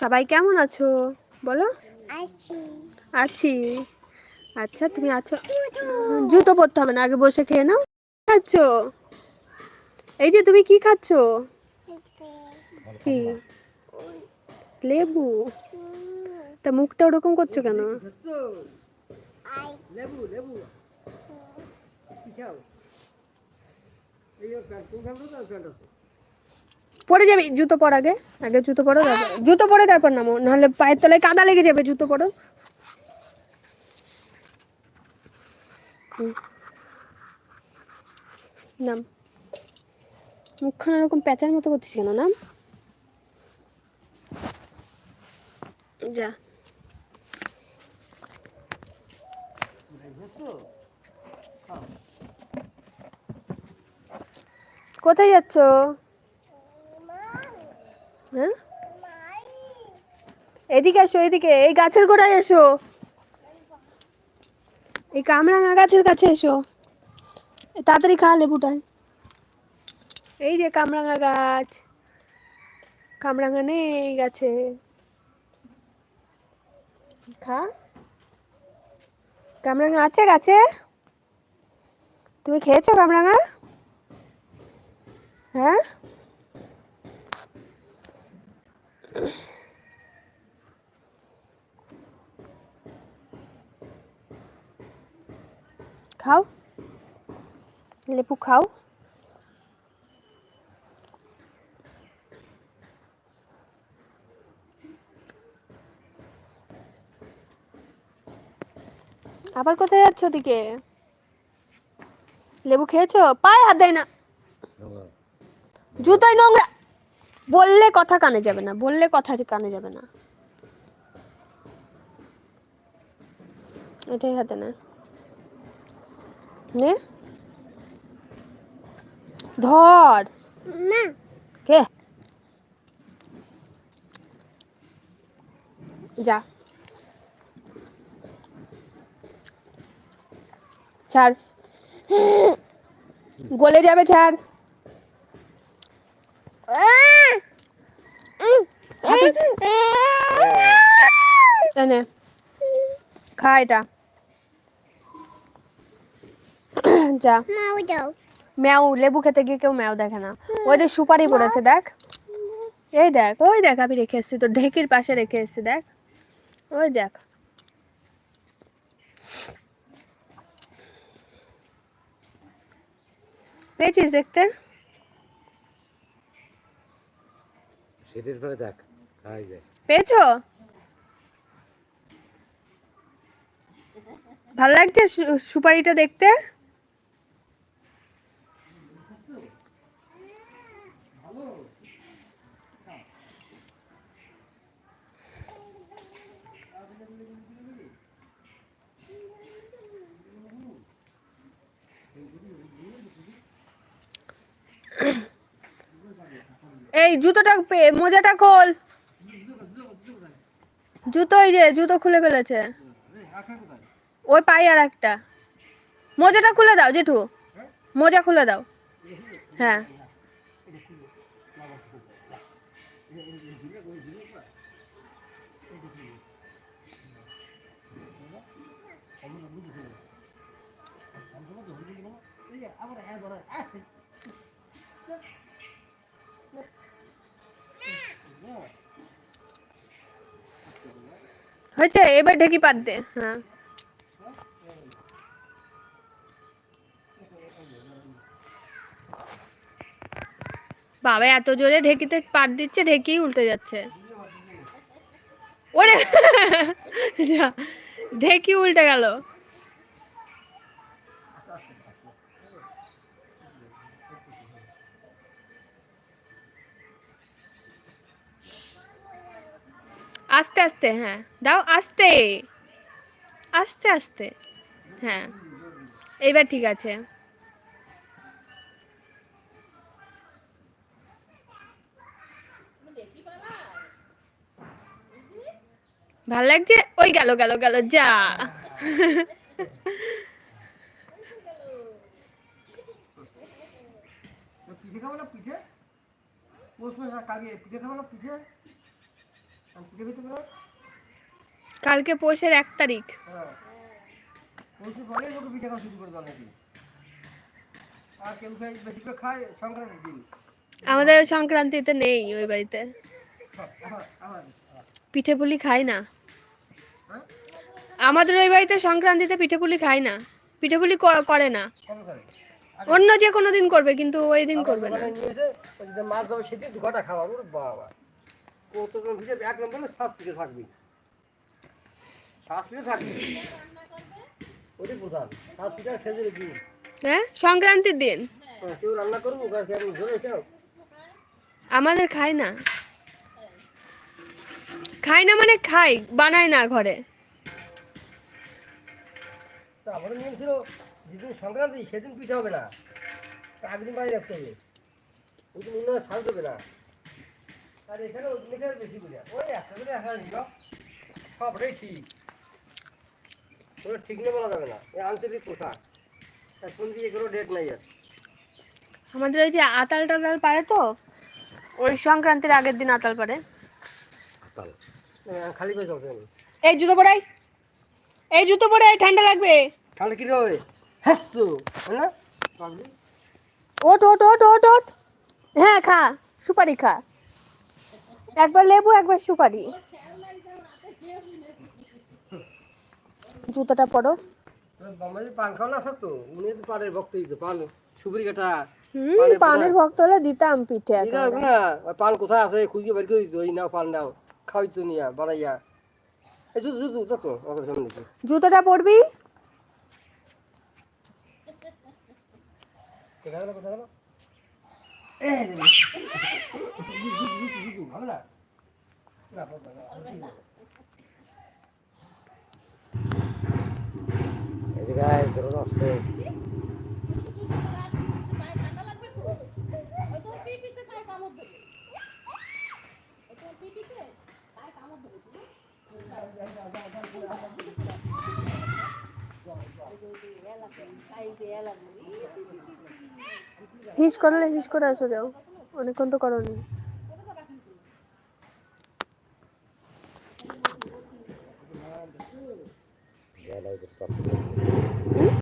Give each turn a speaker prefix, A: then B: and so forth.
A: সবাই কেমন আছো? বলো।
B: আছি।
A: আছি। আচ্ছা তুমি আছো? জুতো পরতে হবে না আগে বসে খেয়ে নাও। খাচ্ছ? এই যে তুমি কি খাচ্ছ? কি? লেবু? তা মুখটা ওরকম করছ কেন?
C: লেবু লেবু। কি খাও? এই যে প্যান্ট কোন প্যান্ট আছে প্যান্ট আছে?
A: পরে যাবি, জুতো পর আগে আগে জুতো পরো জুতো পরে তারপর নামো, নাহলে পায়ের তলায় কাদা লেগে যাবে জুতো পরো। নাম। মুখখানা প্যাঁচার মতো করছিস কেন, নাম? যা। কোথায় যাচ্ছ? হ্যাঁ? এদিকে এসো, এদিকে, এই গাছের গোড়ায় এসো। এই কামরাঙা গাছের কাছে এসো। তাড়াতাড়ি খা লেবুটায় এই যে কামরাঙা গাছ। কামরাঙা নেই গাছে। খা। কামরাঙা আছে গাছে? তুমি খেয়েছো কামরাঙা? হ্যাঁ? খাও? লেবু খাও? আবার কোথায় যাচ্ছ ওদিকে? লেবু খেয়েছো? পায়ে হাত দেয় না। জুতোই নোংরা বললে কথা কানে যাবে না বললে কথা কানে যাবে না। এটাই হাতে না। নে। ধর।
B: না
A: কে? যা। ছাড়। গলে যাবে ছাড়। এনে খা এটা যা। ম্যাও, লেবু খেতে গিয়ে কেউ ম্যাও দেখে না। ওই দেখ সুপারি পড়েছে, দেখ। এই দেখ, ওই দেখ, আমি রেখে এসেছি তোর ঢেকির পাশে রেখে এসেছি, দেখ। ওই দেখ। পেয়েছিস দেখতে?
C: দেখ। যায়
A: পেয়েছ? ভালো লাগছে সুপারিটা দেখতে? এই জুতোটা মোজাটা খোল। জুতো এই যে, জুতো খুলে ফেলেছে। ওই পাই আর একটা। মোজাটা খুলে দাও, জেঠু। মোজা খুলে দাও। হ্যাঁ। হয়েছে? এবার ঢেকি পাত দে। হ্যাঁ। বাবা এত জোরে ঢেকিতে পাট দিচ্ছে ঢেকি উল্টে যাচ্ছে। ওরে! ঢেকি উল্টে গেল। আস্তে আস্তে হ্যাঁ। দাও, আস্তে। আস্তে আস্তে। হ্যাঁ। এইবার ঠিক আছে। ভালো লাগছে? ওই গেল গেল গেল, যা।
C: পিঠে খাব না পিঠে? পিঠে খাব না পিঠে?
A: কালকে পৌষের এক তারিখ। আমাদের সংক্রান্তিতে নেই ওই বাড়িতে। পিঠে পুলি খাই না। আমাদের ওই বাড়িতে সংক্রান্তিতে পিঠে পুলি খাই না। পিঠে পুলি করে না। অন্য যে কোনো দিন করবে, কিন্তু ওই দিন করবে না।
C: মাছ বাবা। এক নম্বরে সাত পিঠে থাকবি। সাত পিঠে থাকবি। ওটাই প্রধান। সাত পিঠে
A: হ্যাঁ? সংক্রান্তির দিন।
C: হ্যাঁ, কেউ রান্না করব ধরে কেউ
A: আমাদের খাই না। খাই না মানে খাই বানাই না ঘরে।
C: আমাদের নিয়ম ছিল যেদিন সংক্রান্তি সেদিন পিঠে হবে না। তার আগের দিন বাইরে রাখতে হবে। ওই দিন সাজ দেবে না। আর এখানে ওই দিনে বেশি করে ওই একটা করে আসা নিল। সবটাই ঠিক। কোনো ঠিক নেই বলা যাবে না। এই আঞ্চলিক পোশাক আর কোন কোনো ডেট নাই আর।
A: আমাদের ওই যে আতাল টাতাল পারে তো ওই সংক্রান্তির আগের দিন আতাল পারে।
C: খালি চলছে
A: এই জুতো পরাই এই জুতো পরে ঠান্ডা লাগবে।
C: তাহলে কী হবে? হাসছো না?
A: ওট ওট ওট ওট ওট হ্যাঁ খা। সুপারি খা। একবার লেবু একবার সুপারি। জুতোটা পরো।
C: পানের ভক্ত
A: হলে দিতাম পিঠে
C: পান কোথায় আছে? খুঁজে বের করে দিত নাও পান নাও খাওয়াই তো নিয়া বাড়াইয়া
A: জুতোটা পরবি?
C: কোথায় গেল কোথায় গেল? এই রে, জুতো, জুতো, জুতো, জুতো, হবে না না, পারবে না, আমি কি করব? এদিকে আয়, ধরো আসছে।
A: হিস করলে হিস করে আসো যাও অনেকক্ষণ
C: তো প্রাপ্ত হয়েছে।